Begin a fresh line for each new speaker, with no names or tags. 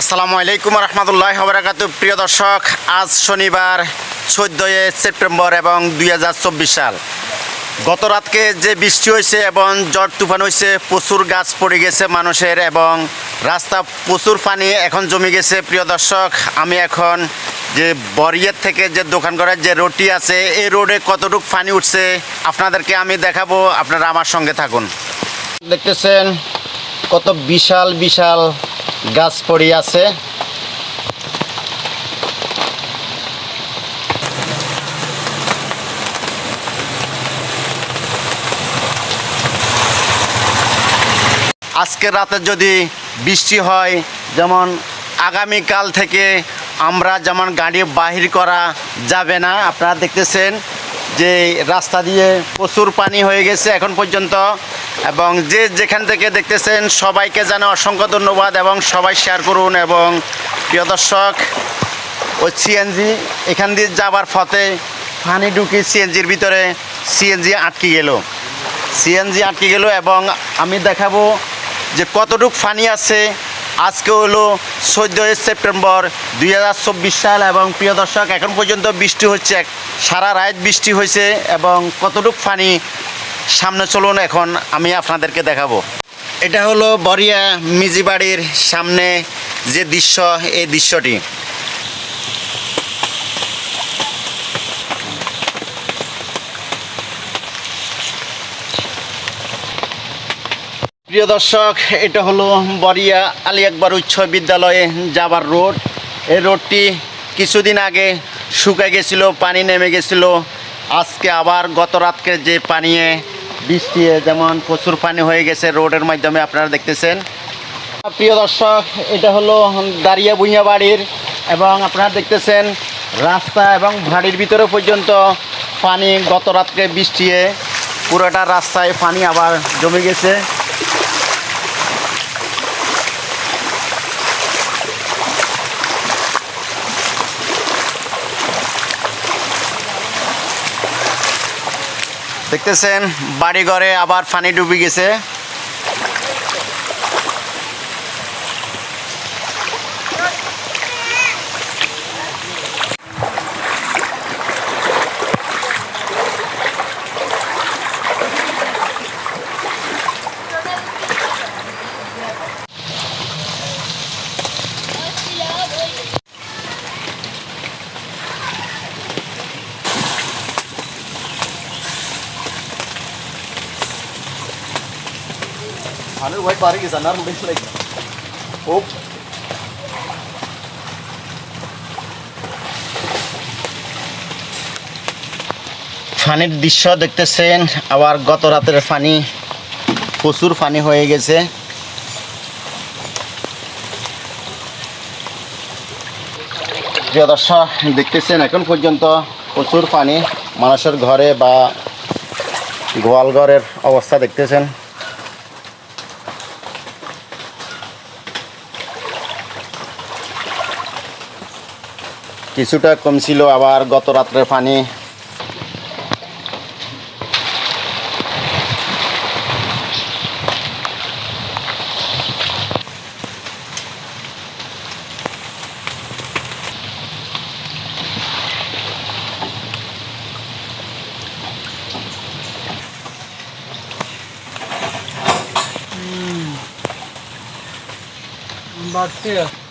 আসসালামু আলাইকুম রহমতুল্লাহ বরাকাতু। প্রিয় দর্শক, আজ শনিবার চোদ্দোই সেপ্টেম্বর এবং দুই হাজার চব্বিশ সাল। গত রাতকে যে বৃষ্টি হয়েছে এবং ঝড় তুফান হয়েছে, প্রচুর গাছ পড়ে গেছে মানুষের এবং রাস্তা প্রচুর পানি এখন জমে গেছে। প্রিয় দর্শক, আমি এখন যে বরিয়ার থেকে যে দোকান করার যে রোডটি আছে, এই রোডে কতটুকু পানি উঠছে আপনাদেরকে আমি দেখাবো। আপনারা আমার সঙ্গে থাকুন। দেখতেছেন কত বিশাল বিশাল গাছ পড়ে আছে। আজকের রাতে যদি বৃষ্টি হয়, যেমন আগামীকাল থেকে আমরা যেমন গাড়ি বাহির করা যাবে না, আপনারা দেখতেছেন যে রাস্তা দিয়ে প্রচুর পানি হয়ে গেছে। এখন পর্যন্ত এবং যে যেখান থেকে দেখতেছেন, সবাইকে জানে অসংখ্য ধন্যবাদ এবং সবাই শেয়ার করুন এবং প্রিয় দর্শক, ওই সিএনজি এখান দিয়ে যাবার পথে পানি ঢুকি সিএনজির ভিতরে সিএনজি আটকে গেল। সিএনজি আটকে গেল এবং আমি দেখাবো যে কতটুক ফানি আছে। আজকে হলো চোদ্দোই সেপ্টেম্বর দুই হাজার চব্বিশ সাল এবং প্রিয় দর্শক, এখন পর্যন্ত বৃষ্টি হচ্ছে, সারা রাত বৃষ্টি হয়েছে এবং কতটুক পানি সামনে চলুন, এখন আমি আপনাদেরকে দেখাবো। এটা হলো বরিয়া মিজি বাড়ির সামনে যে দৃশ্য, এই দৃশ্যটি। প্রিয় দর্শক, এটা হলো বরিয়া আলী আকবর উচ্চ বিদ্যালয়ে যাবার রোড। এই রোডটি কিছুদিন আগে শুকায় গেছিল, পানি নেমে গেছিল। আজকে আবার গত রাতকে যে পানিয়ে বৃষ্টি যেমন প্রচুর পানি হয়ে গেছে রোডের মাধ্যমে আপনারা দেখতেছেন। প্রিয় দর্শক, এটা হলো দাঁড়িয়ে বুইয়া বাড়ির এবং আপনারা দেখতেছেন রাস্তা এবং বাড়ির ভিতরে পর্যন্ত পানি গত রাত্রে বৃষ্টিয়ে পুরোটা রাস্তায় পানি আবার জমে গেছে। দেখতেছেন বাড়ি ঘরে আবার পানি ডুবে গেছে।
Ano, white party is another looks like. Oh.
পানির দৃশ্য দেখতেছেন আবার গত রাতের পানি প্রচুর পানি হয়ে গেছে দর্শক দেখতেছেন এখন পর্যন্ত প্রচুর পানি মানুষের ঘরে বা গোয়াল ঘরের অবস্থা দেখতেছেন কিছুটা কমছিল আবার গত রাত্রের পানি।
বাড়ছে।